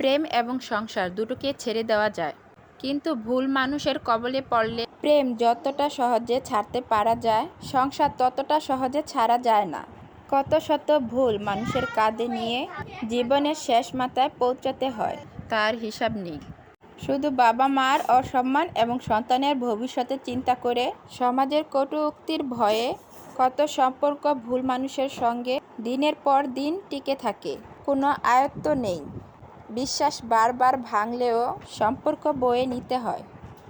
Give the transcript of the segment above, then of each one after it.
প্রেম এবং সংসার দুটোকে ছেড়ে দেওয়া যায়। কিন্তু ভুল মানুষের কবলে পড়লে প্রেম যতটা সহজে ছাড়তে পারা যায়, সংসার ততটা সহজে ছাড়া যায় না। কত শত ভুল মানুষের কাঁধে নিয়ে জীবনের শেষ মাথায় পৌঁছাতে হয়, তার হিসাব নেই। শুধু বাবা মার অসম্মান এবং সন্তানের ভবিষ্যতে চিন্তা করে সমাজের কটু উক্তির ভয়ে কত সম্পর্ক ভুল মানুষের সঙ্গে দিনের পর দিন টিকে থাকে, কোনো আয়ত্ত নেই। বিশ্বাস বারবার ভাঙলেও সম্পর্ক বয়ে নিতে হয়।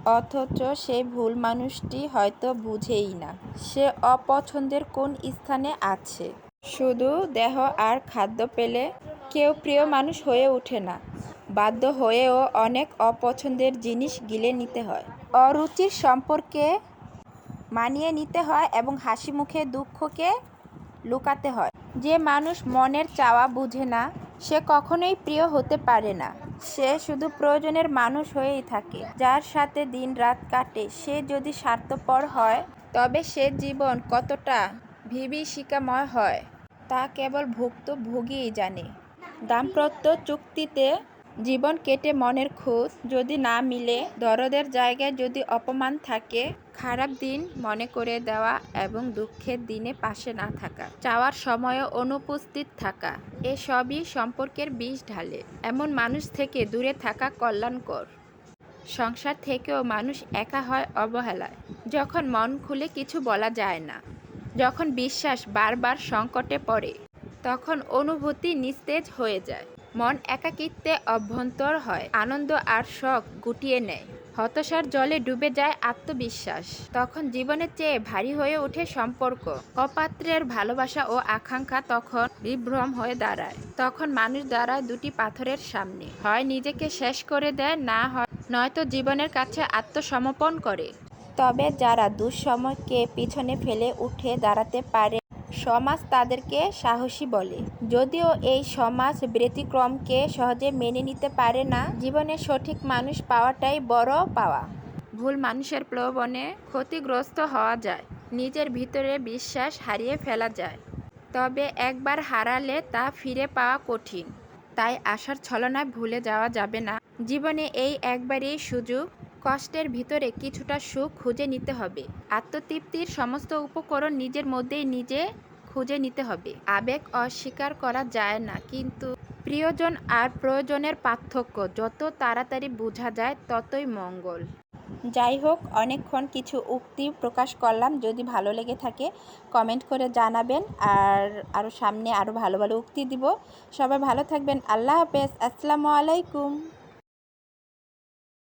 অথচ সেই ভুল মানুষটি হয়তো বুঝেই না। সে অপছন্দের কোন স্থানে আছে? শুধু দেহ আর খাদ্য পেলে কেউ প্রিয় মানুষ হয়ে ওঠে না। বাধ্য হয়েও অনেক অপছন্দের জিনিস গিলে নিতে হয়। অরুচির সম্পর্কে মানিয়ে নিতে হয় এবং হাসি মুখে দুঃখকে লুকাতে হয়। যে মানুষ মনের চাওয়া বুঝে না সে কখনোই প্রিয় হতে পারে না। সে শুধু প্রয়োজনের মানুষ হয়েই থাকে, যার সাথে দিন রাত কাটে। সে যদি স্বার্থপর হয়, তবে সে জীবন কতটা বিভীষিকাময় হয়, তা কেবল ভুক্তভোগীই জানে। দাম্পত্য চুক্তিতে জীবন কেটে মনের খুঁত যদি না মিলে, দরদের জায়গায় যদি অপমান থাকে, খারাপ দিন মনে করে দেওয়া এবং দুঃখের দিনে পাশে না থাকা, চাওয়ার সময়ও অনুপস্থিত থাকা এসবই সম্পর্কের বিষ ঢালে। এমন মানুষ থেকে দূরে থাকা কল্যাণকর। সংসার থেকেও মানুষ একা হয় অবহেলায়। যখন মন খুলে কিছু বলা যায় না, যখন বিশ্বাস বারবার সংকটে পড়ে, তখন অনুভূতি নিস্তেজ হয়ে যায়। মন একাকিত্বে অভ্যন্তর হয়। আনন্দ আর শখ গুটিয়ে নেয়। হতাশার জলে ডুবে যায় আত্মবিশ্বাস। তখন জীবনের চেয়ে ভারী হয়ে ওঠে সম্পর্ক। অপাত্রের ভালোবাসা ও আকাঙ্ক্ষা তখন বিভ্রম হয়ে দাঁড়ায়। তখন মানুষ দাঁড়ায় দুটি পাথরের সামনে। হয় নিজেকে শেষ করে দেয়, না হয় নয়তো জীবনের কাছে আত্মসমর্পণ করে। তবে যারা দুঃসময়কে পিছনে ফেলে উঠে দাঁড়াতে পারে সমাজ তাদেরকে সাহসী বলে। যদিও এই সমাজ ব্যতিক্রমকে সহজে মেনে নিতে পারে না জীবনে সঠিক মানুষ পাওয়াটাই বড় পাওয়া। ভুল মানুষের প্রলোভনে ক্ষতিগ্রস্ত হওয়া যায়, নিজের ভিতরে বিশ্বাস হারিয়ে ফেলা যায়। তবে একবার হারালে তা ফিরে পাওয়া কঠিন। তাই আশার ছলনায় ভুলে যাওয়া যাবে না। জীবনে এই একবারই সুযোগ কষ্টের ভিতরে কিছুটা সুখ খুঁজে নিতে হবে। আত্মতৃপ্তির সমস্ত উপকরণ নিজের মধ্যেই নিজে খুঁজে নিতে হবে। আবেগ অস্বীকার করা যায় না, কিন্তু প্রিয়জন আর প্রয়োজনের পার্থক্য যত তাড়াতাড়ি বোঝা যায় ততই মঙ্গল। যাই হোক, অনেকক্ষণ কিছু উক্তি প্রকাশ করলাম। যদি ভালো লেগে থাকে, কমেন্ট করে জানাবেন আর আরও সামনে আরও ভালো ভালো উক্তি দিব। সবাই ভালো থাকবেন। আল্লাহ হাফেজ। আসসালামু আলাইকুম।